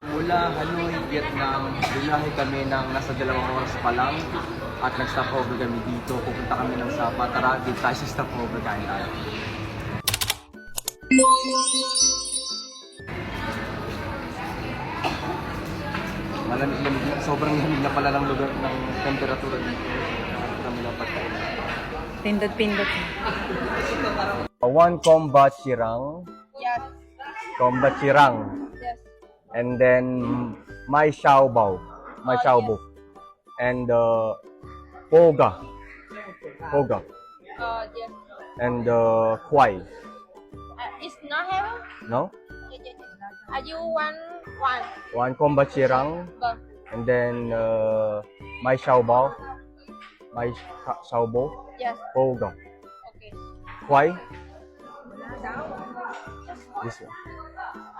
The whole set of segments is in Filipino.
Mula Hanoi, Vietnam, biyahe kami ng nasa dalawang oras pa lang at nag-stop over kami dito. Pupunta kami ng Sapa. Tara, dito tayo sa stop over kain tayo. Malamig lamig na, sobrang lamig na pala ng lugar ng temperatura dito. Kami na pagkain. Pindot-pindot. One combat chirang, Yes. combat chirang, Yes. and then mai sao bầu mai sao bột and the boga boga Uh, yeah. Ờ, dạ. and the quay. Uh, à, it's not heaven. No. Dạ, dạ, Are you one one? One combat sirang. Vâng. And then uh, my shao bao, my shao Bao, Yes. Bo. Okay. Quay. This one.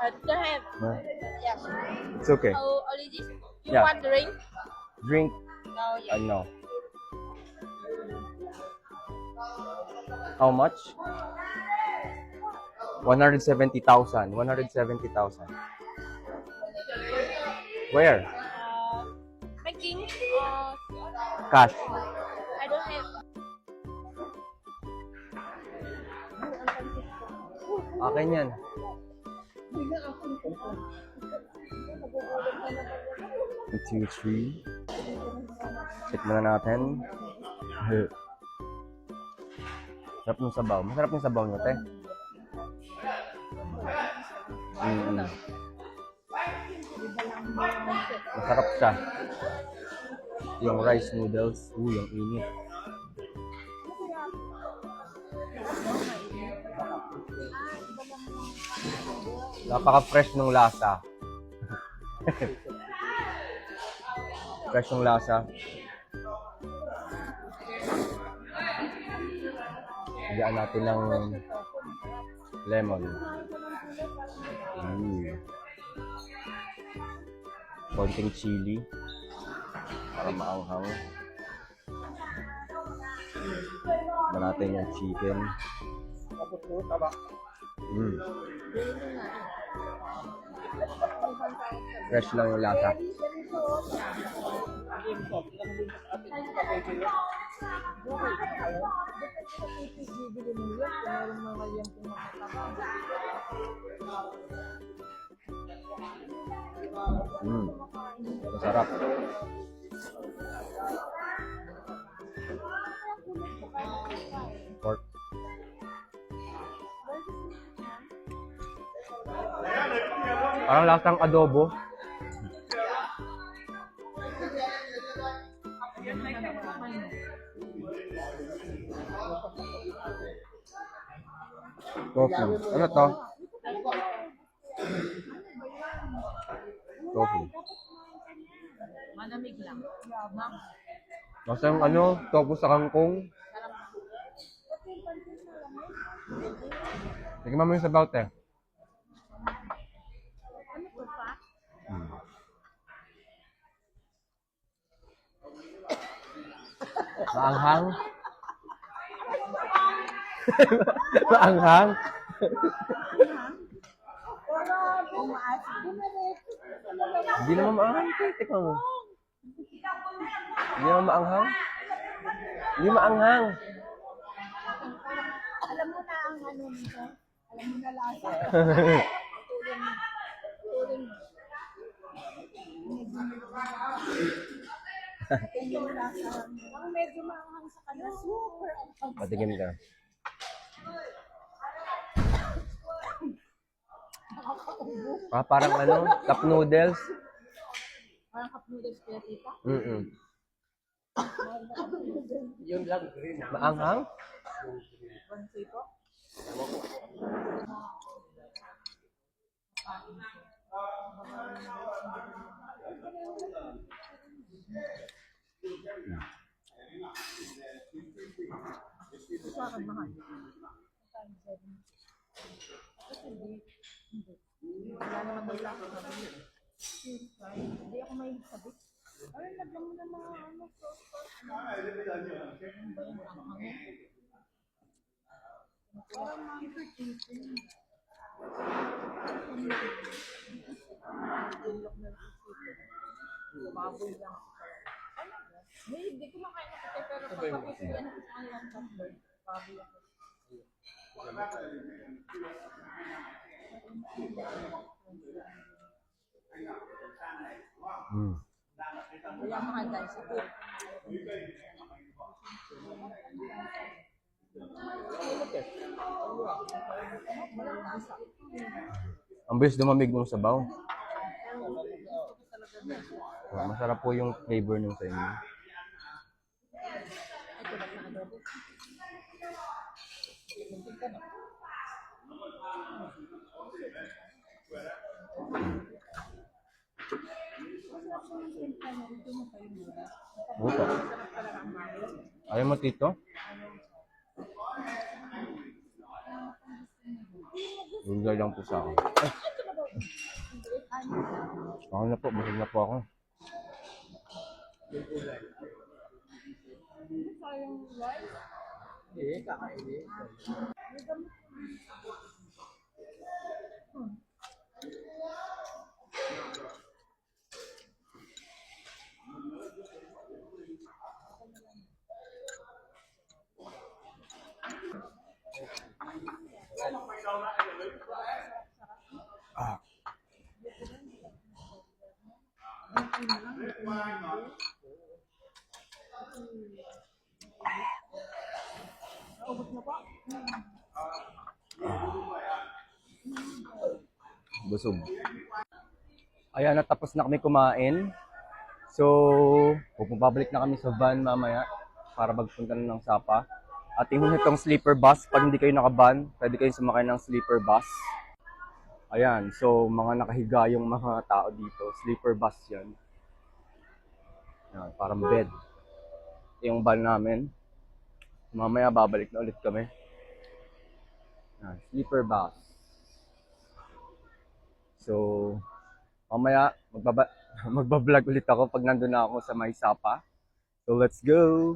I don't have. No. Yes. it's okay. Oh, only. You Yeah. want drink? Drink, No. Yes. uh, no. How much? 170,000. 170,000. Where? Uh, making. Uh, Cash. I don't have. Akin yan. One, two, three. Check muna natin. Sarap ng sabaw. Masarap yung sabaw nyo, te. Mm. Masarap siya. Yung rice noodles. Uh, yung init. Napaka-fresh ng lasa. fresh ng lasa. Lagyan natin ng lemon. Mm. Konting chili para maanghang. Ba natin yung chicken. Mm. Fresh lang yung lasa. Mm. Masarap. Parang lasang adobo. Tofu. Ano to? Tofu. Manamig lang. Basta yung ano, tofu sa kangkong. Sige mo yung sabaw, te. Hmm. Maanghang. Maanghang. Hindi naman maanghang. Tikman mo. Hindi naman maanghang. Hindi maanghang. Alam mo na ang ano nito? Alam mo na lasa. Ang medyo maanghang sa kanya. Super ang Patigim ka. Ah, parang ano, cup noodles. Parang cup noodles kaya tita. Mm-mm. Maanghang? Pansi po. Sa akin mahal. Wala naman daw lang. Hindi ako may sabit. Ay, lagyan mo ng mga ano. Parang mga 13. doon lang ako. Ano ba? Hindi ko makain na kasi pero pag pakusulan ko sa kanilang chopper, babi ako. Hmm. Wala mahanda sa po. Ang bilis dumamig mong sabaw. Ah, Masarap po yung flavor nung sa inyo. Opo. Ayaw mo tito? Gulay lang po sa akin. Ay. Ako na po, busog na po ako. Sayang rice. Eh, kakainin. Busog. Ayan, natapos na kami kumain. So, pupabalik na kami sa van mamaya para magpunta na ng Sapa. At yung itong sleeper bus, pag hindi kayo nakaban, pwede kayong sumakay ng sleeper bus. Ayan, so mga nakahiga yung mga tao dito. Sleeper bus yan. Yan, parang bed. Yung van namin. Mamaya babalik na ulit kami. Yan, sleeper bus. So, mamaya magbaba magbablog ulit ako pag nandun na ako sa May Sapa. So, let's go!